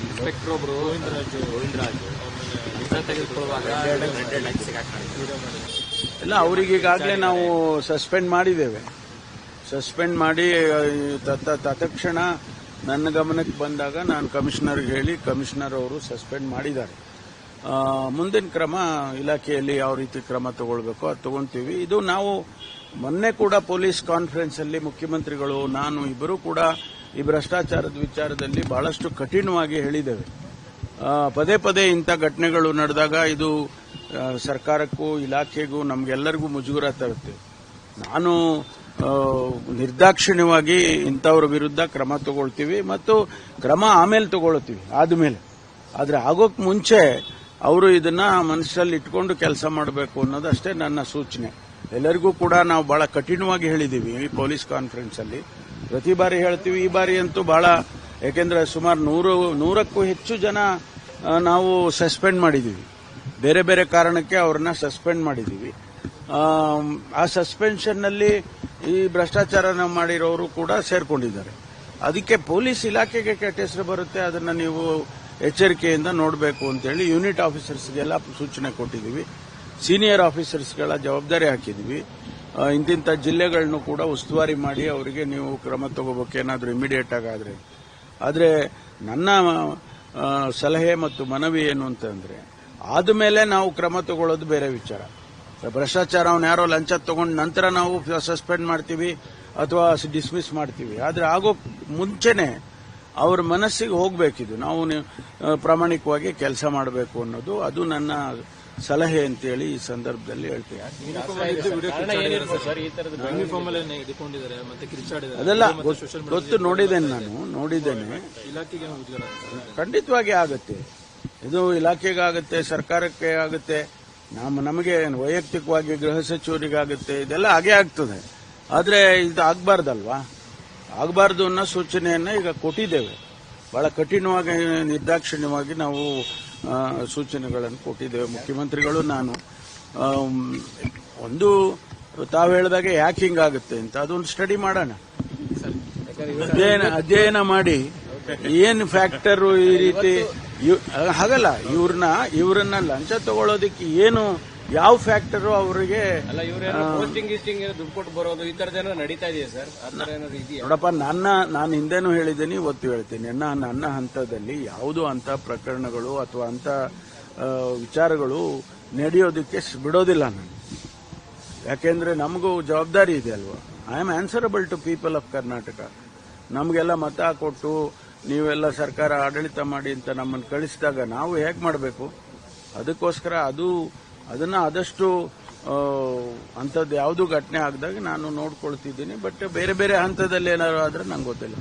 Inspector ಒಬ್ರು ಗೋವಿಂದರಾಜ್ ವಿಸ ತೆಗೆದುಕೊಳ್ಳುವಾಗ red light ಇಲ್ಲ ಅವರಿಗೆ ಈಗಾಗಲೇ ನಾವು ಸಸ್ಪೆಂಡ್ ಮಾಡಿದ್ದೇವೆ. ಸಸ್ಪೆಂಡ್ ಮಾಡಿ ತತ್ಕ್ಷಣ ನನ್ನ ಗಮನಕ್ಕೆ ಬಂದಾಗ ನಾನು ಕಮಿಷನರ್ಗೆ ಹೇಳಿ ಕಮಿಷನರ್ ಅವರು ಸಸ್ಪೆಂಡ್ ಮಾಡಿದ್ದಾರೆ. ಮುಂದಿನ ಕ್ರಮ ಇಲಾಖೆಯಲ್ಲಿ ಯಾವ ರೀತಿ ಕ್ರಮ ತಗೊಳ್ಬೇಕು ಅದು ತಗೊಂತೀವಿ ಇದು ನಾವು ಮೊನ್ನೆ ಕೂಡ ಪೊಲೀಸ್ ಕಾನ್ಫರೆನ್ಸ್ ಅಲ್ಲಿ ಮುಖ್ಯಮಂತ್ರಿಗಳು ನಾನು ಇಬ್ಬರೂ ಕೂಡ ಈ ಭ್ರಷ್ಟಾಚಾರದ ವಿಚಾರದಲ್ಲಿ ಬಹಳಷ್ಟು ಕಠಿಣವಾಗಿ ಹೇಳಿದ್ದೇವೆ. ಪದೇ ಪದೇ ಇಂಥ ಘಟನೆಗಳು ನಡೆದಾಗ ಇದು ಸರ್ಕಾರಕ್ಕೂ ಇಲಾಖೆಗೂ ನಮಗೆಲ್ಲರಿಗೂ ಮುಜುಗರ ತರುತ್ತೆ. ನಾನು ನಿರ್ದಾಕ್ಷಿಣ್ಯವಾಗಿ ಇಂಥವ್ರ ವಿರುದ್ಧ ಕ್ರಮ ತಗೊಳ್ತೀವಿ ಮತ್ತು ಕ್ರಮ ಆಮೇಲೆ ತಗೊಳ್ತೀವಿ, ಆದಮೇಲೆ. ಆದರೆ ಆಗೋಕ್ ಮುಂಚೆ ಅವರು ಇದನ್ನ ಮನಸ್ಸಲ್ಲಿ ಇಟ್ಕೊಂಡು ಕೆಲಸ ಮಾಡಬೇಕು ಅನ್ನೋದು ಅಷ್ಟೇ ನನ್ನ ಸೂಚನೆ. ಎಲ್ಲರಿಗೂ ಕೂಡ ನಾವು ಬಹಳ ಕಠಿಣವಾಗಿ ಹೇಳಿದ್ದೀವಿ ಈ ಪೊಲೀಸ್ ಕಾನ್ಫರೆನ್ಸ್ ಅಲ್ಲಿ. ಪ್ರತಿ ಬಾರಿ ಹೇಳ್ತೀವಿ, ಈ ಬಾರಿ ಅಂತೂ ಬಹಳ ಯಾಕೆಂದ್ರೆ ಸುಮಾರು ನೂರು, ನೂರಕ್ಕೂ ಹೆಚ್ಚು ಜನ ನಾವು ಸಸ್ಪೆಂಡ್ ಮಾಡಿದ್ದೀವಿ. ಬೇರೆ ಬೇರೆ ಕಾರಣಕ್ಕೆ ಅವ್ರನ್ನ ಸಸ್ಪೆಂಡ್ ಮಾಡಿದ್ದೀವಿ. ಆ ಸಸ್ಪೆನ್ಷನ್ನಲ್ಲಿ ಈ ಭ್ರಷ್ಟಾಚಾರನ ಮಾಡಿರೋರು ಕೂಡ ಸೇರ್ಕೊಂಡಿದ್ದಾರೆ. ಅದಕ್ಕೆ ಪೊಲೀಸ್ ಇಲಾಖೆಗೆ ಕೆಟ್ಟ ಹೆಸರು ಬರುತ್ತೆ, ಅದನ್ನ ನೀವು ಎಚ್ಚರಿಕೆಯಿಂದ ನೋಡಬೇಕು ಅಂತೇಳಿ ಯೂನಿಟ್ ಆಫೀಸರ್ಸ್ಗೆಲ್ಲ ಸೂಚನೆ ಕೊಟ್ಟಿದ್ದೀವಿ. ಸೀನಿಯರ್ ಆಫೀಸರ್ಸ್ಗಳ ಜವಾಬ್ದಾರಿ ಹಾಕಿದ್ವಿ. ಇಂತಿಂತ ಜಿಲ್ಲೆಗಳನ್ನು ಕೂಡ ಉಸ್ತುವಾರಿ ಮಾಡಿ ಅವರಿಗೆ ನೀವು ಕ್ರಮ ತಗೋಬೇಕು, ಏನಾದರೂ ಇಮಿಡಿಯೇಟ್ ಆಗಾದ್ರೆ ಆದರೆ. ನನ್ನ ಸಲಹೆ ಮತ್ತು ಮನವಿ ಏನು ಅಂತಂದ್ರೆ ಆದಮೇಲೆ ನಾವು ಕ್ರಮ ತಗೊಳ್ಳೋದು ಬೇರೆ ವಿಚಾರ. ಭ್ರಷ್ಟಾಚಾರ ಅವನು ಯಾರೋ ಲಂಚ ತಗೊಂಡು ನಂತರ ನಾವು ಸಸ್ಪೆಂಡ್ ಮಾಡ್ತೀವಿ ಅಥವಾ ಡಿಸ್ಮಿಸ್ ಮಾಡ್ತೀವಿ. ಆದರೆ ಆಗೋ ಮುಂಚೆನೆ ಅವ್ರ ಮನಸ್ಸಿಗೆ ಹೋಗಬೇಕಿದು. ನಾವು ಪ್ರಾಮಾಣಿಕವಾಗಿ ಕೆಲಸ ಮಾಡಬೇಕು ಅನ್ನೋದು, ಅದು ನನ್ನ ಸಲಹೆ ಅಂತೇಳಿ ಈ ಸಂದರ್ಭದಲ್ಲಿ ಹೇಳ್ತೀನಿ. ಅದೆಲ್ಲ ಗೊತ್ತು- ನೋಡಿದ್ದೇನೆ ನಾನು ನೋಡಿದ್ದೇನೆ. ಇಲಾಖೆಗೆ ಆಗುತ್ತೆ. ಖಂಡಿತವಾಗಿ ಆಗುತ್ತೆ. ಇದು ಇಲಾಖೆಗಾಗುತ್ತೆ ಸರ್ಕಾರಕ್ಕೆ ಆಗುತ್ತೆ ನಮ್ಮ ನಮಗೆ ವೈಯಕ್ತಿಕವಾಗಿ ಗೃಹ ಸಚಿವರಿಗಾಗುತ್ತೆ ಇದೆಲ್ಲ ಹಾಗೆ ಆಗ್ತದೆ. ಆದರೆ ಇದು ಆಗಬಾರ್ದಲ್ವಾ? ಆಗಬಾರ್ದು ಅನ್ನೋ ಸೂಚನೆಯನ್ನ ಈಗ ಕೊಟ್ಟಿದ್ದೇವೆ. ಬಹಳ ಕಠಿಣವಾಗಿ ನಿರ್ದಾಕ್ಷಿಣ್ಯವಾಗಿ ನಾವು ಸೂಚನೆಗಳನ್ನು ಕೊಟ್ಟಿದ್ದೇವೆ. ಮುಖ್ಯಮಂತ್ರಿಗಳು, ನಾನು ಒಂದು, ತಾವು ಹೇಳಿದಾಗ ಯಾಕೆ ಹಿಂಗಾಗುತ್ತೆ ಅಂತ ಅದೊಂದು ಸ್ಟಡಿ ಮಾಡೋಣ. ಅಧ್ಯಯನ ಅಧ್ಯಯನ ಮಾಡಿ. ಏನು ಫ್ಯಾಕ್ಟರು ಈ ರೀತಿ? ಹಾಗಲ್ಲ, ಇವ್ರನ್ನ ಇವರನ್ನ ಲಂಚ ತಗೊಳ್ಳೋದಕ್ಕೆ ಏನು ಯಾವ ಫ್ಯಾಕ್ಟರ್ ಅವರಿಗೆ ಅಲ್ಲ ಇವ್ರೇನೋ ಪೋಸ್ಟಿಂಗ್ ಗಿಸ್ಟಿಂಗ್ ದುಡ್ಡು ಕೊಟ್ಟು ಬರೋದು ಈ ಏನೋ ನಡೀತಾ ಇದೆಯಾ ಸರ್? ಆ ತರ ಏನಾದ್ರು ಇದೆಯಾ? ನೋಡಪ್ಪ ನನ್ನ ನಾನು ಹಿಂದೆನೂ ಹೇಳಿದ್ದೀನಿ ಇವತ್ತು ಹೇಳ್ತೀನಿ. ನನ್ನ ನನ್ನ ಹಂತದಲ್ಲಿ ಯಾವುದು ಅಂತ ಪ್ರಕರಣಗಳು ಅಥವಾ ಅಂತ ಆ, ವಿಚಾರಗಳು ನಡೆಯೋದಕ್ಕೆ ಸ್- ಬಿಡೋದಿಲ್ಲ ನಾನು. ಯಾಕೆಂದ್ರೆ ನಮಗೂ ಜವಾಬ್ದಾರಿ ಇದೆ ಅಲ್ವಾ? I am answerable to people of Karnataka ನಮಗೆಲ್ಲ ಮತ ಕೊಟ್ಟು ನೀವೆಲ್ಲ ಸರ್ಕಾರ ಆಡಳಿತ ಮಾಡಿ ಅಂತ ನಮ್ಮನ್ನು ಕಳಿಸಿದಾಗ ನಾವು ಹೇಗೆ ಮಾಡಬೇಕು? ಅದಕ್ಕೋಸ್ಕರ ಅದು ಅದನ್ನ ಆದಷ್ಟು ಆ, ಅಂಥದ್ದು ಯಾವುದೂ ಘಟನೆ ಆಗದಾಗ ನಾನು ನೋಡ್ಕೊಳ್ತಿದ್ದೀನಿ ಬಟ್ ಬೇರೆ ಬೇರೆ ಹಂತದಲ್ಲಿ ಏನಾದ್ರು ಆದ್ರೆ ನಂಗೆ ಗೊತ್ತಿಲ್ಲ.